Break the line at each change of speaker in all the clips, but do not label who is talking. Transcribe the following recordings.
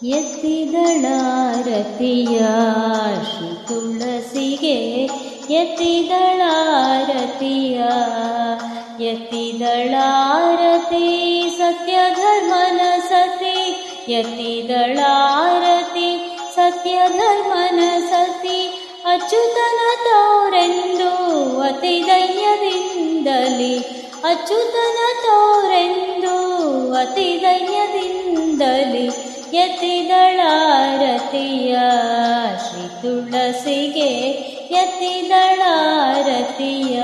ಎತ್ತಿದಳಾರತಿಯ ಶ್ರೀ ತುಳಸಿಗೆ ಎತ್ತಿದಳಾರತಿಯ ಎತ್ತಿದಳಾರತಿ ಸತ್ಯ ಧರ್ಮನ ಸತಿ ಎತ್ತಿದಳಾರತಿ ಸತ್ಯ ಧರ್ಮನ ಸತಿ ಅಚ್ಯುತನ ತೋರೆಂದು ಅತಿ ದೈನ್ಯದಿಂದಲಿ ಅಚ್ಯುತನ ತೋರೆಂದು ಅತಿ ದೈನ್ಯದಿಂದಲಿ ಎತ್ತಿದಳಾರತಿಯ ಶ್ರೀ ತುಳಸಿಗೆ ಎತ್ತಿದಳಾರತಿಯ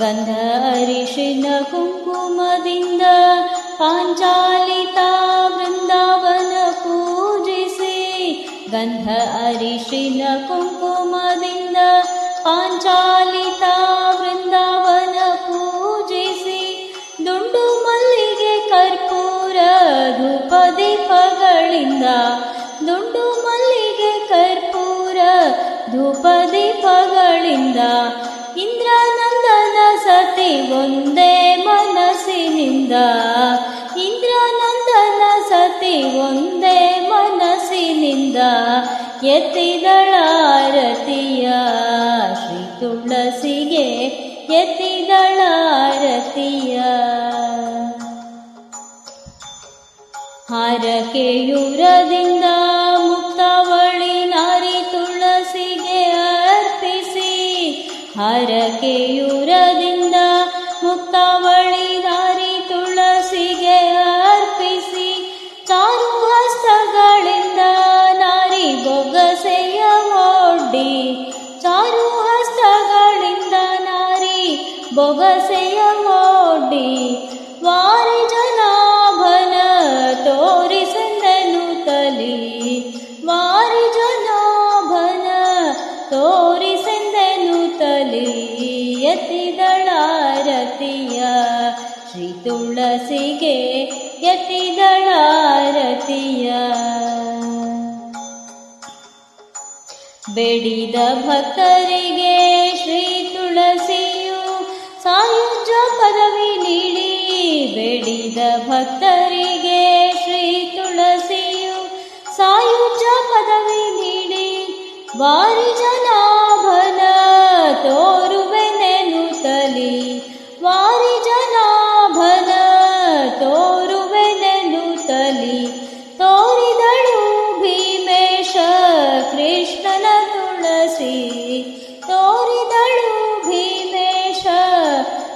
ಗಂಧ ಅರಿಶಿನ ಕುಂಕುಮದಿಂದ ಪಾಂಚಾಲಿತ ವೃಂದಾವನ ಪೂಜಿಸಿ ಗಂಧ ಅರಿಶಿನ ಕುಂಕುಮದಿಂದ ಪಾಂಚಾಲಿತ ವೃಂದಾವನ ದೀಪಗಳಿಂದ ದುಂಡು ಮಲ್ಲಿಗೆ ಕರ್ಪೂರ ದೀಪಗಳಿಂದ ಇಂದ್ರಾನಂದನ ಸತಿ ಒಂದೇ ಮನಸ್ಸಿನಿಂದ ಇಂದ್ರಾನಂದನ ಸತಿ ಒಂದೇ ಮನಸ್ಸಿನಿಂದ ಎತ್ತಿದಳಾರತಿಯ ಶ್ರೀ ತುಳಸಿಗೆ ಎತ್ತಿದಳಾರತಿಯ ಹರಕೆಯುರದಿಂದ ಮುಕ್ತವಳಿ ನಾರಿ ತುಳಸಿಗೆ ಅರ್ಪಿಸಿ ಹರಕೆಯುರದಿಂದ ಮುಕ್ತವಳಿ ನಾರಿ ತುಳಸಿಗೆ ಅರ್ಪಿಸಿ ಚಾರು ಹಸ್ತಗಳಿಂದ ನಾರಿ ಬೊಗಸೆಯ ಒಡ್ಡಿ ಚಾರು ಹಸ್ತಗಳಿಂದ ನಾರಿ ಬೊಗಸೆಯ ಒಡ್ಡಿ ವಾರಿ ಎತ್ತಿದಳಾರತಿಯ ಶ್ರೀ ತುಳಸಿಗೆ ಯತಿದಳಾರತಿಯ ಬೆಡಿದ ಭಕ್ತರಿಗೆ ಶ್ರೀ ತುಳಸಿಯು ಸಾಯುಜ ಪದವಿ ನೀಡಿ, ಬೆಡಿದ ಭಕ್ತರಿಗೆ ಶ್ರೀ ತುಳಸಿಯು ಸಾಯುಜ ಪದವಿ ನೀಡಿ ವಾರಿಜ ತೋರುವೆನೆನು ಸಲಿ. ವಾರಿ ಜನಾಭನ ತೋರುವೆನೆನು ಸಲಿ. ತೋರಿದಳು ಭೀಮೇಶ ಕೃಷ್ಣನ ತುಳಸಿ. ತೋರಿದಳು ಭೀಮೇಶ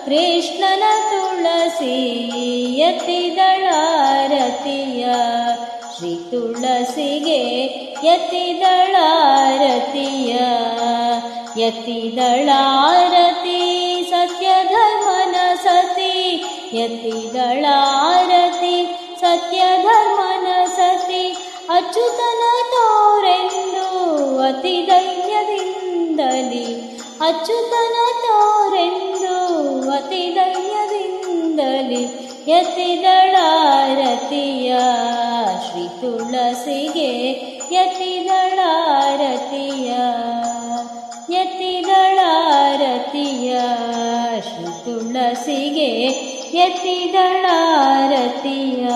ಕೃಷ್ಣನ ತುಳಸಿ. ಯತಿದಳಾರತಿಯ ಶ್ರೀ ತುಳಸಿಗೆ ಎತ್ತಿದಳಾರತಿಯ ಎತ್ತಿದಳಾರತಿ ಸತ್ಯ ಧರ್ಮನ ಸತಿ. ಎತ್ತಿದಳಾರತಿ ಸತ್ಯ ಧರ್ಮನ ಸತಿ. ಅಚ್ಯುತನ ತೋರೆಂದು ಅತಿ ದೈನ್ಯದಿಂದಲಿ. ಅಚ್ಯುತನ ತೋರೆಂದು ಅತಿ ದೈನ್ಯದಿಂದಲಿ. ದಳಾರತಿಯ ಶ್ರೀ ತುಳಸಿಗೆ ಎತ್ತಿದಳಾರತಿಯ ತುಳಸಿಗೆ ಎತ್ತಿದಳಾರತಿಯ.